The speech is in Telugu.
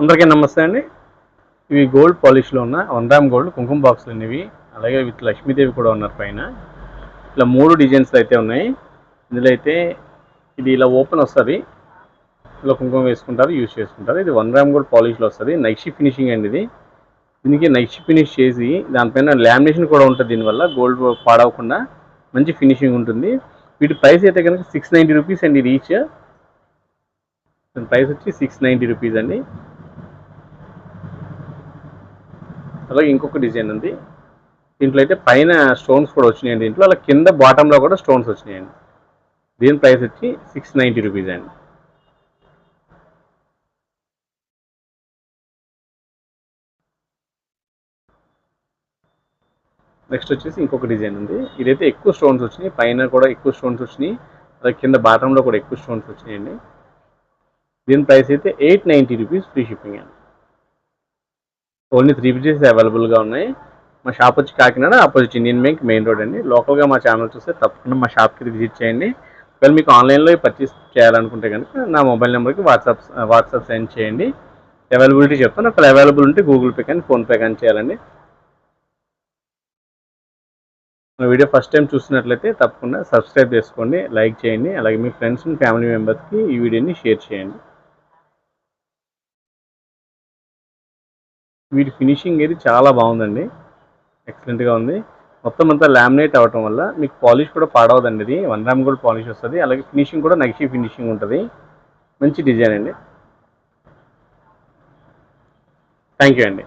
అందరికీ నమస్తే అండి. ఇవి గోల్డ్ పాలిష్లో ఉన్న వందాం గోల్డ్ కుంకుమ బాక్సులు అనేవి. అలాగే విత్ లక్ష్మీదేవి కూడా ఉన్నారు పైన. ఇలా మూడు డిజైన్స్ అయితే ఉన్నాయి. ఇందులో అయితే ఇది ఇలా ఓపెన్ వస్తుంది. ఇలా కుంకుమ వేసుకుంటారు యూజ్ చేసుకుంటారు. ఇది వన్ గ్రామ్ గోల్డ్ పాలిష్లో వస్తుంది. నైషి ఫినిషింగ్ అండి ఇది. దీనికి నైషి ఫినిష్ చేసి దానిపైన లామినేషన్ కూడా ఉంటుంది దీనివల్ల గోల్డ్ పాడవకుండా మంచి ఫినిషింగ్ ఉంటుంది. వీటి ప్రైస్ అయితే కనుక సిక్స్ నైంటీ రూపీస్ అండి రీచ్ దాని ప్రైస్ వచ్చి సిక్స్ నైంటీ రూపీస్ అండి. అలాగే ఇంకొక డిజైన్ ఉంది. దీంట్లో అయితే పైన స్టోన్స్ కూడా వచ్చినాయండి దీంట్లో. అలా కింద బాటంలో కూడా స్టోన్స్ వచ్చినాయండి. దీని ప్రైస్ వచ్చి సిక్స్ నైంటీ రూపీస్ అండి. నెక్స్ట్ వచ్చేసి ఇంకొక డిజైన్ ఉంది. ఇదైతే ఎక్కువ స్టోన్స్ వచ్చినాయి. పైన కూడా ఎక్కువ స్టోన్స్ వచ్చినాయి. అలాగే కింద బాటంలో కూడా ఎక్కువ స్టోన్స్ వచ్చినాయండి. దీని ప్రైస్ అయితే eight ninety rupees free shipping అండి. ఓన్లీ త్రీ పీసెస్ అవైలబుల్గా ఉన్నాయి. మా షాప్ వచ్చి Kakinada opposite Indian bank main road అండి. లోకల్గా మా ఛానల్ చూస్తే తప్పకుండా మా షాప్కి విజిట్ చేయండి. ఒకవేళ మీకు ఆన్లైన్లో పర్చేస్ చేయాలనుకుంటే కనుక నా మొబైల్ నెంబర్కి వాట్సాప్ వాట్సాప్ సెండ్ చేయండి. అవైలబిలిటీ చెప్తాను. అక్కడ అవైలబుల్ ఉంటే గూగుల్ పే కానీ ఫోన్పే కానీ చేయాలండి. మా వీడియో ఫస్ట్ టైం చూసినట్లయితే తప్పకుండా సబ్స్క్రైబ్ చేసుకోండి లైక్ చేయండి. అలాగే మీ ఫ్రెండ్స్ అండ్ ఫ్యామిలీ మెంబర్స్కి ఈ వీడియోని షేర్ చేయండి. వీటి ఫినిషింగ్ అయితే చాలా బాగుందండి. ఎక్సలెంట్గా ఉంది. మొత్తం అంతా లామినేట్ అవ్వటం వల్ల మీకు పాలిష్ కూడా పాడవదండి ఇది. వన్ గ్రామ్ గోల్డ్ పాలిష్ వస్తుంది. అలాగే ఫినిషింగ్ కూడా నగిషి ఫినిషింగ్ ఉంటుంది. మంచి డిజైన్ అండి. థ్యాంక్ యూ అండి.